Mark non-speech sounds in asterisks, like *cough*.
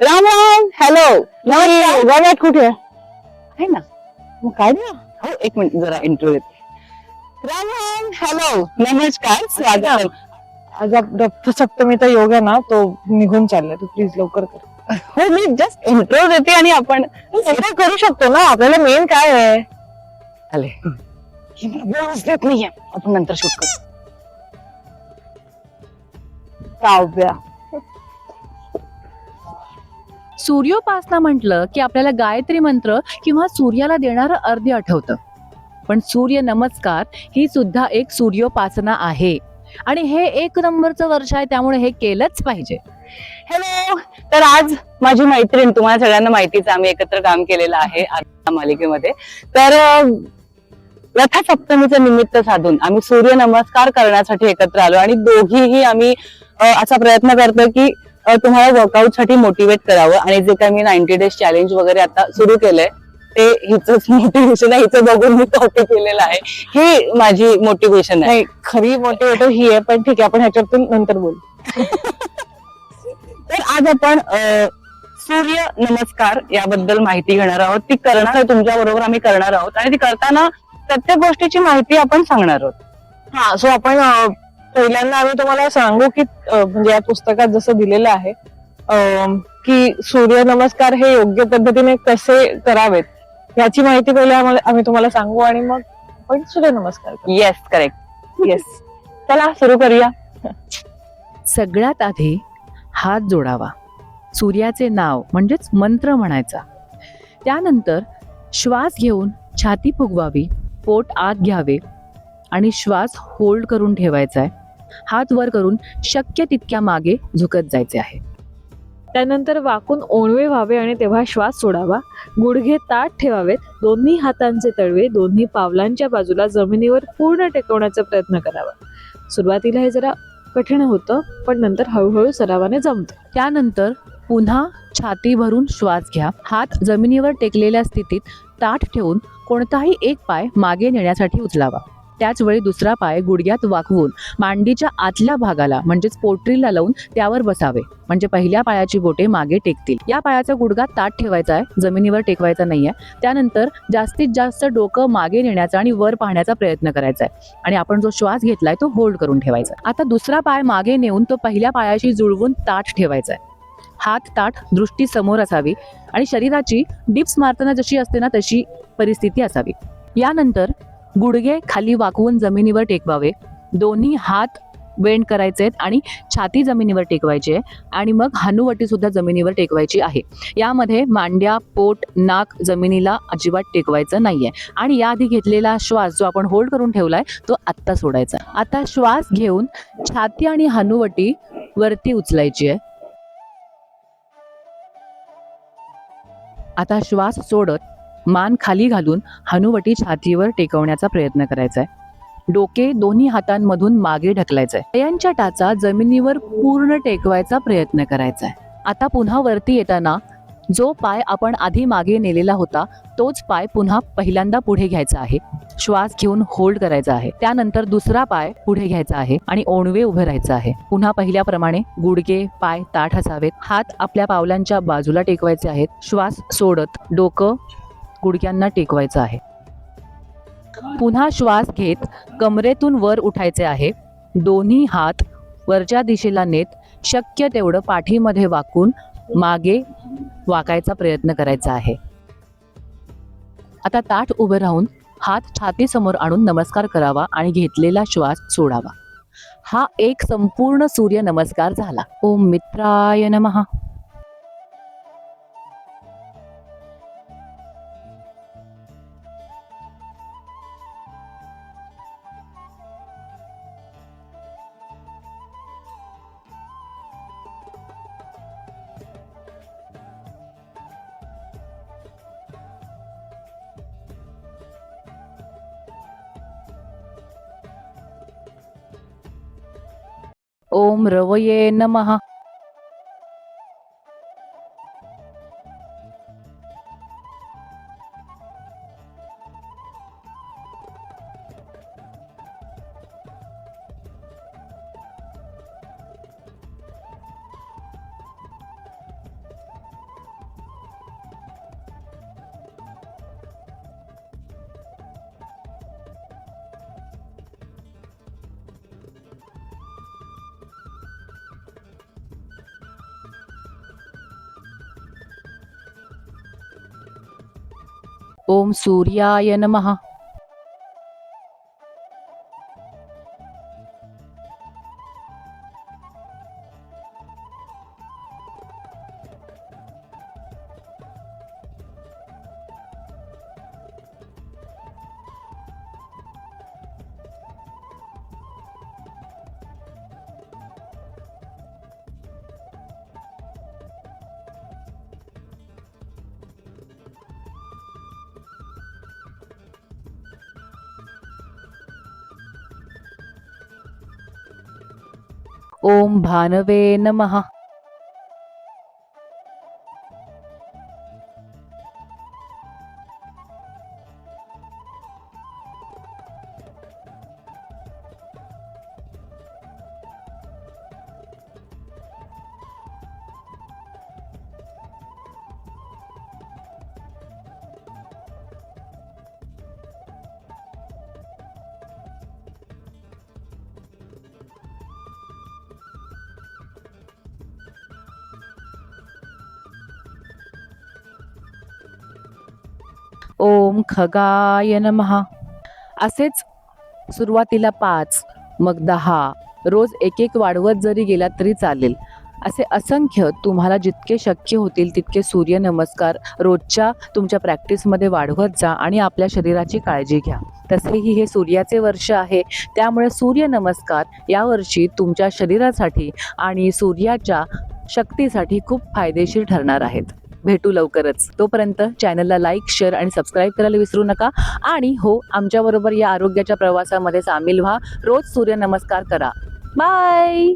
Ram Ram hello गव्यात कुठे? आहे ना? मग काय हो एक मिनिट जरा इंटरव्ह्यू देते. राम राम हॅलो नमस्कार स्वागत. आज आप- रथसप्तमीचा योग आहे ना तो निघून चाललाय. तू प्लीज लवकर कर. हो मी जस्ट इंट्रो देते आणि आपण सगळं करू शकतो ना? आपल्याला मेन काय आहे? आले. बोलूच देत नाहीये. आपण नंतर शूट करू. काव्या. सूर्योपासना म्हटलं की आपल्याला गायत्री मंत्र किंवा सूर्याला देणारं अर्ध्य आठवतं. पण सूर्य नमस्कार ही सुद्धा एक सूर्योपासना आहे. आणि हे एक नंबरचं वर्ष आहे त्यामुळे हे केलंच पाहिजे. हॅलो तर आज माझी मैत्रीण तुम्हाला सगळ्यांना माहितीच आम्ही एकत्र काम केलेलं आहे मालिकेमध्ये. तर रथसप्तमीचं निमित्त साधून आम्ही सूर्य नमस्कार करण्यासाठी एकत्र आलो आणि दोघीही आम्ही असा प्रयत्न करतो की तुम्हाला वर्कआउटसाठी मोटिवेट करावं आणि जे काही मी नाईन्टी डेज चॅलेंज वगैरे आता सुरू केलंय ते हिचंच मोटिवेशन आहे हिचं बघून मी कॉपी केलेलं आहे. ही माझी मोटिवेशन आहे. खरी मोटिवेटर ही आहे पण ठीक आहे आपण ह्याच्यातून नंतर बोल. *laughs* तर आज आपण सूर्य नमस्कार याबद्दल माहिती घेणार आहोत. ती करणार आहे तुमच्या बरोबर आम्ही करणार आहोत. आणि ती करताना प्रत्येक गोष्टीची माहिती आपण सांगणार आहोत. हा सो आपण पहिल्यांदा आम्ही तुम्हाला सांगू की म्हणजे या पुस्तकात जसं दिलेलं आहे अं, की सूर्य नमस्कार हे योग्य पद्धतीने कसे करावेत याची माहिती पहिले आम्हाला आम्ही तुम्हाला सांगू आणि मग आपण सूर्य नमस्कार करू. येस करेक्ट येस चला सुरू करूया. सगळ्यात आधी हात जोडावा. सूर्याचे नाव म्हणजेच मंत्र म्हणायचा. त्यानंतर श्वास घेऊन छाती फुगवावी पोट आत घ्यावे आणि श्वास होल्ड करून ठेवायचा आहे. हात वर करून शक्य तितक्या मागे झुकत जायचे आहे. त्यानंतर वाकून ओणवे व्हावे आणि तेव्हा श्वास सोडावा. गुडघे ताट ठेवावेत. दोन्ही हातांचे तळवे दोन्ही पावलांच्या बाजूला जमिनीवर पूर्ण टेकवण्याचा प्रयत्न करावा. सुरुवातीला हे जरा कठीण होतं पण नंतर हळूहळू सरावाने जमतं. त्यानंतर पुन्हा छाती भरून श्वास घ्या. हात जमिनीवर टेकलेल्या स्थितीत ताठ ठेवून कोणताही एक पाय मागे नेण्यासाठी उचलावा. त्याच वेळी दुसरा पाय गुडघ्यात वाकवून मांडीच्या आतल्या भागाला म्हणजेच पोटरीला लावून त्यावर बसावे. म्हणजे पहिल्या पायाची बोटे मागे टेकतील. या पायाचा गुडघा ताट ठेवायचा आहे जमिनीवर टेकवायचा नाहीये. त्यानंतर जास्तीत जास्त डोकं मागे नेण्याचा आणि वर पाहण्याचा प्रयत्न करायचा आहे. आणि आपण जो श्वास घेतलाय तो होल्ड करून ठेवायचा आता दुसरा पाय मागे नेऊन तो पहिल्या पायाशी जुळवून ताठ ठेवायचा आहे. हात ताट दृष्टी समोर असावी आणि शरीराची डिप्स मारताना जशी असते ना तशी परिस्थिती असावी. यानंतर गुडघे खाली वाकवून जमिनीवर टेकवावे. दोन्ही हात वेंड करायचे आहेत आणि छाती जमिनीवर टेकवायची आहे आणि मग हानुवटी सुद्धा जमिनीवर टेकवायची आहे. यामध्ये मांड्या पोट नाक जमिनीला अजिबात टेकवायचं नाहीये. आणि याआधी घेतलेला श्वास जो आपण होल्ड करून ठेवलाय तो आत्ता सोडायचा आता श्वास घेऊन छाती आणि हानुवटी वरती उचलायची आहे. आता श्वास सोडत मान खाली घालून हनुवटी छातीवर टेकवण्याचा प्रयत्न करायचा आहे डोके दोन्ही हातांमधून मागे ढकलायचंय. पायांच्या टाचा जमिनीवर पूर्ण टेकवायचा प्रयत्न करायचा आहे आता पुन्हा वरती येताना जो पाय आपण आधी मागे नेलेला होता तोच पाय पुन्हा पहिल्यांदा पुढे घ्यायचा आहे. श्वास घेऊन होल्ड करायचा आहे. त्यानंतर दुसरा पाय पुढे घ्यायचा आहे आणि ओणवे उभे राहायचं आहे. पुन्हा पहिल्याप्रमाणे गुडगे पाय ताठ असावेत. हात आपल्या पावलांच्या बाजूला टेकवायचे आहेत. श्वास सोडत डोकं गुडघ्यांना टेकवायचं आहे. पुन्हा श्वास घेत कमरेतून वर उठायचे आहे. दोन्ही हात वरच्या दिशेला नेत शक्य तेवढं पाठीमध्ये वाकून मागे वाकायचा प्रयत्न करायचा आहे. आता ताठ उभे राहून हात छातीसमोर आणून नमस्कार करावा आणि घेतलेला श्वास सोडावा. हा एक संपूर्ण सूर्य नमस्कार झाला. ओम मित्राय नमहा ओम रवये नमः। ओम सूर्याय नमः ओम भानवे नमः. ओम खगाय नमः. असेच सुरुवातीला पाच मग दहा रोज एक एक वाढवत जरी गेला तरी चालेल. असे असंख्य तुम्हाला जितके शक्य होतील तितके सूर्य नमस्कार रोजच्या तुमच्या प्रॅक्टिसमध्ये वाढवत जा आणि आपल्या शरीराची काळजी घ्या. तसेही हे सूर्याचे वर्ष आहे. त्यामुळे सूर्य नमस्कार यावर्षी तुमच्या शरीरासाठी आणि सूर्याच्या शक्तीसाठी खूप फायदेशीर ठरणार आहेत. भेटू लवकरच. तोपर्यंत चॅनलला लाईक शेअर आणि सबस्क्राईब करायला विसरू नका. आणि हो आमच्याबरोबर या आरोग्याच्या प्रवासामध्ये सामील व्हा. रोज सूर्यनमस्कार करा. बाय